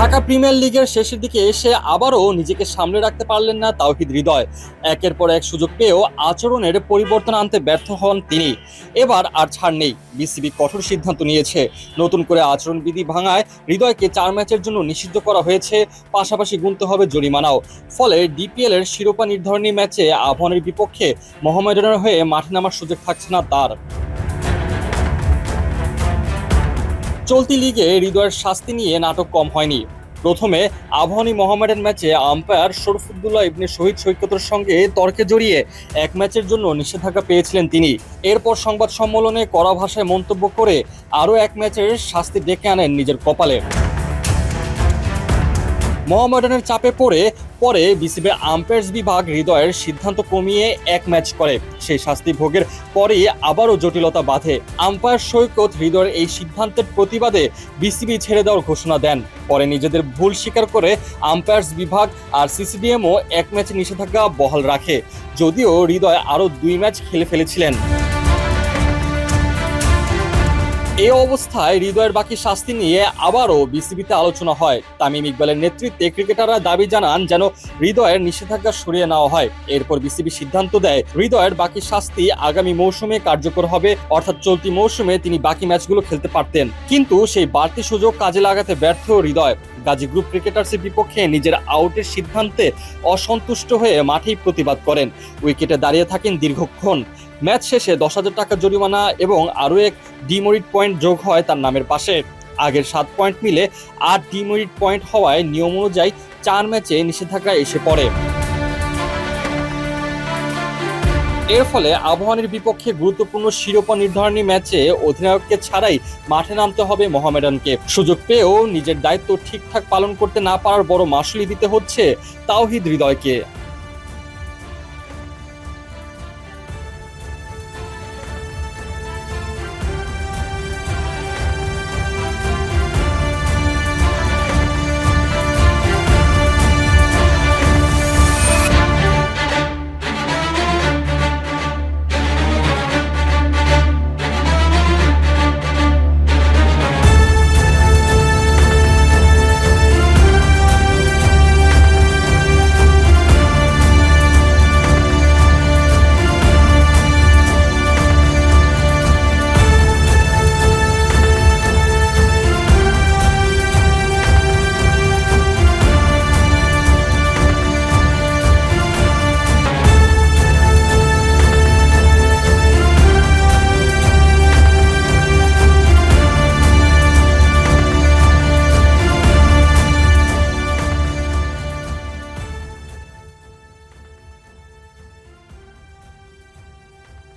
Dhaka premier লিগের শেষের দিকে এসে আবারও নিজেকে সামলে রাখতে পারলেন না তাওহিদ হৃদয়। একের পর এক সুযোগ পেয়েও আচরণের পরিবর্তন আনতে ব্যর্থ হন তিনি। এবার আর ছাড় নেই। বিসিবি কঠোর সিদ্ধান্ত নিয়েছে। নতুন করে আচরণবিধি ভাঙায় হৃদয়কে চার ম্যাচের জন্য নিষিদ্ধ করা হয়েছে। পাশাপাশি গুনতে হবে জরিমানাও। ফলে ডিপিএল এর শিরোপা নির্ধারণী ম্যাচে আহ্বানের বিপক্ষে মোহামেডানের হয়ে মাঠে নামার সুযোগ থাকছে না তার। চলতি লিগে হৃদয়ের শাস্তি নিয়ে নাটক কম হয়নি। প্রথমে আবহানী মোহামেডান ম্যাচে আম্পায়ার শরফুদ্দুল্লাহ ইবনে শহীদ সৈকতের সঙ্গে তর্কে জড়িয়ে এক ম্যাচের জন্য নিষেধাজ্ঞা পেয়েছিলেন তিনি। এরপর সংবাদ সম্মেলনে কড়া ভাষায় মন্তব্য করে আরও এক ম্যাচের শাস্তি ডেকে আনেন নিজের কপালে। মোহামেডানের চাপে পড়ে, পরে বিসিবির আম্পায়ার্স বিভাগ হৃদয়ের সিদ্ধান্ত কমিয়ে এক ম্যাচ করে। সেই শাস্তি ভোগের পরেই আবারও জটিলতা বাঁধে। আম্পায়ার সৈকত হৃদয়ের এই সিদ্ধান্তের প্রতিবাদে বিসিবি ছেড়ে দেওয়ার ঘোষণা দেন। পরে নিজেদের ভুল স্বীকার করে আম্পায়ার্স বিভাগ আর সিসিডিএমও এক ম্যাচ নিষেধাজ্ঞা বহাল রাখে। যদিও হৃদয় আরও দুই ম্যাচ খেলে ফেলেছিলেন। এই অবস্থায় হৃদয়ের বাকি শাস্তি নিয়ে আবারও বিসিবিতে আলোচনা হয়। তামিম ইকবালের নেতৃত্বে ক্রিকেটাররা দাবি জানান যেন হৃদয়ের নিষেধাজ্ঞা সরিয়ে নেওয়া হয়। এরপর বিসিবি সিদ্ধান্ত দেয়, হৃদয়ের বাকি শাস্তি আগামী মৌসুমে কার্যকর হবে, অর্থাৎ চলতি মৌসুমে তিনি বাকি ম্যাচগুলো খেলতে পারতেন। কিন্তু সেই বাড়তি সুযোগ কাজে লাগাতে ব্যর্থ হৃদয়। গাজী গ্রুপ ক্রিকেটার্সের বিপক্ষে নিজের আউটের সিদ্ধান্তে অসন্তুষ্ট হয়ে মাঠেই প্রতিবাদ করেন। উইকেটে দাঁড়িয়ে থাকেন দীর্ঘক্ষণ। ম্যাচ শেষে দশ হাজার টাকা জরিমানা এবং আরও এক ডিমোরিট পয়েন্ট যোগ হয় তার নামের পাশে। আগের সাত পয়েন্ট মিলে আট ডিমোরিট পয়েন্ট হওয়ায় নিয়ম অনুযায়ী চার ম্যাচে নিষেধাজ্ঞা এসে পড়ে। এর ফলে আবহাওয়ানের বিপক্ষে গুরুত্বপূর্ণ শিরোপা নির্ধারণী ম্যাচে অধিনায়ককে ছাড়াই মাঠে নামতে হবে মোহামেডানকে। সুযোগ পেয়েও নিজের দায়িত্ব ঠিকঠাক পালন করতে না পারার বড় মাসুলি দিতে হচ্ছে তাওহিদ হৃদয়কে।